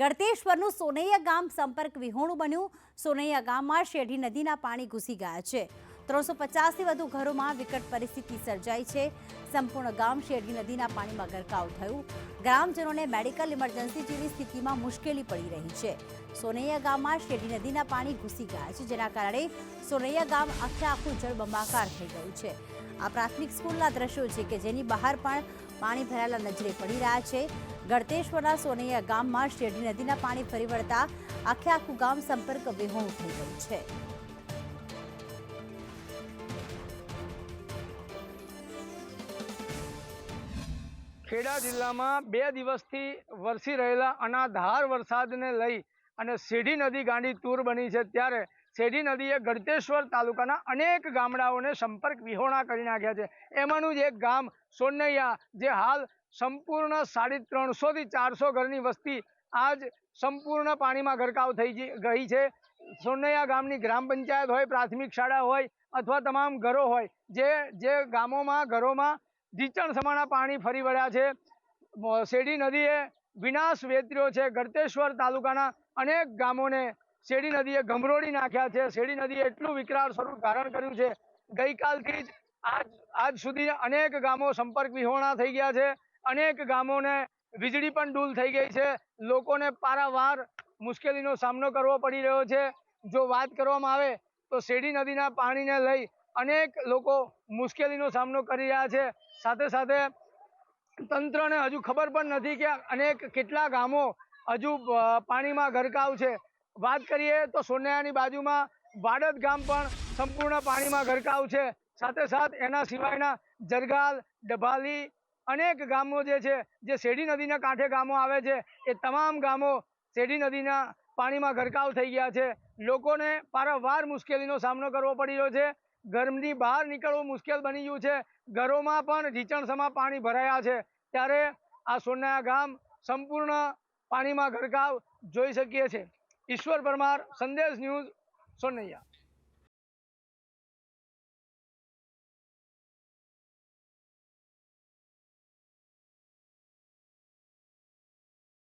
ગળતેશ્વરનું સોનૈયા ગામ સંપર્ક વિહોણું બન્યું. સોનૈયા ગામમાં શેઢી નદીના પાણી ઘૂસી ગયા છે. ત્રણસો પચાસથી વધુ ઘરોમાં વિકટ પરિસ્થિતિ સર્જાઈ છે. સંપૂર્ણ ગામ શેઢી નદીના પાણીમાં ગરકાવ થયું. ગ્રામજનોને મેડિકલ ઇમરજન્સી જેવી સ્થિતિમાં મુશ્કેલી પડી રહી છે. સોનૈયા ગામમાં શેઢી નદીના પાણી ઘૂસી ગયા છે, જેના કારણે સોનૈયા ગામ આખે આખું જળબંબાકાર થઈ ગયું છે. આ પ્રાથમિક સ્કૂલના દ્રશ્યો છે કે જેની બહાર પણ પાણી ભરાયેલા નજરે પડી રહ્યા છે. ગળતેશ્વરના સોનૈયા ગામમાં શેરડી નદીના પાણી ફરી વળતા આખે આખું ગામ સંપર્ક વિહોણું થઈ ગયું છે. ખેડા જિલ્લામાં બે દિવસથી વરસી રહેલા અનાધાર વરસાદને લઈ અને શેઢી નદી ગાંડી તૂર બની છે ત્યારે શેઢી નદીએ ગળતેશ્વર તાલુકાના અનેક ગામડાઓને સંપર્ક વિહોણા કરી નાખ્યા છે. એમાંનું જ એક ગામ સોનૈયા, જે હાલ સંપૂર્ણ સાડી ત્રણસોથી ચારસો ઘરની વસ્તી, આજ સંપૂર્ણ પાણીમાં ગરકાવ થઈ ગઈ છે. સોનૈયા ગામની ગ્રામ પંચાયત હોય, પ્રાથમિક શાળા હોય અથવા તમામ ઘરો હોય, જે જે ગામોમાં, ઘરોમાં ઢીચણ સમાના પાણી ફરી વળ્યા છે. શેરડી નદીએ વિનાશ વેતર્યો છે. ગળતેશ્વર તાલુકાના અનેક ગામોને શેરડી નદીએ ગમરોડી નાખ્યા છે. શેરડી નદીએ એટલું વિકરાળ સ્વરૂપ ધારણ કર્યું છે. ગઈકાલથી જ આજ આજ સુધી અનેક ગામો સંપર્ક વિહોણા થઈ ગયા છે. અનેક ગામોને વીજળી પણ ડૂલ થઈ ગઈ છે. લોકોને પારાવાર મુશ્કેલીનો સામનો કરવો પડી રહ્યો છે. જો વાત કરવામાં આવે તો શેરડી નદીના પાણીને લઈ અનેક લોકો મુશ્કેલીનો સામનો કરી રહ્યા છે. સાથે સાથે તંત્રને હજુ ખબર પણ નથી કે અનેક કેટલા ગામો હજુ પાણીમાં ગરકાવ છે. વાત કરીએ તો સોનૈયાની બાજુમાં વાડદ ગામ પણ સંપૂર્ણ પાણીમાં ગરકાવ છે. સાથે સાથ એના સિવાયના જરગાલ, ડભાલી અનેક ગામો જે છે, જે શેરડી નદીના કાંઠે ગામો આવે છે, એ તમામ ગામો શેરડી નદીના પાણીમાં ગરકાવ થઈ ગયા છે. લોકોને પારાવાર મુશ્કેલીનો સામનો કરવો પડી રહ્યો છે. ઘરની બહાર નીકળવું મુશ્કેલ બની ગયું છે. ઘરોમાં પણ ઢીચણસમાં પાણી ભરાયા છે. ત્યારે આ સોનાયા ગામ સંપૂર્ણ પાણીમાં ગરકાવ જોઈ શકીએ છીએ. ઈશ્વર પરમાર, સંદેશ ન્યૂઝ સોનૈયા.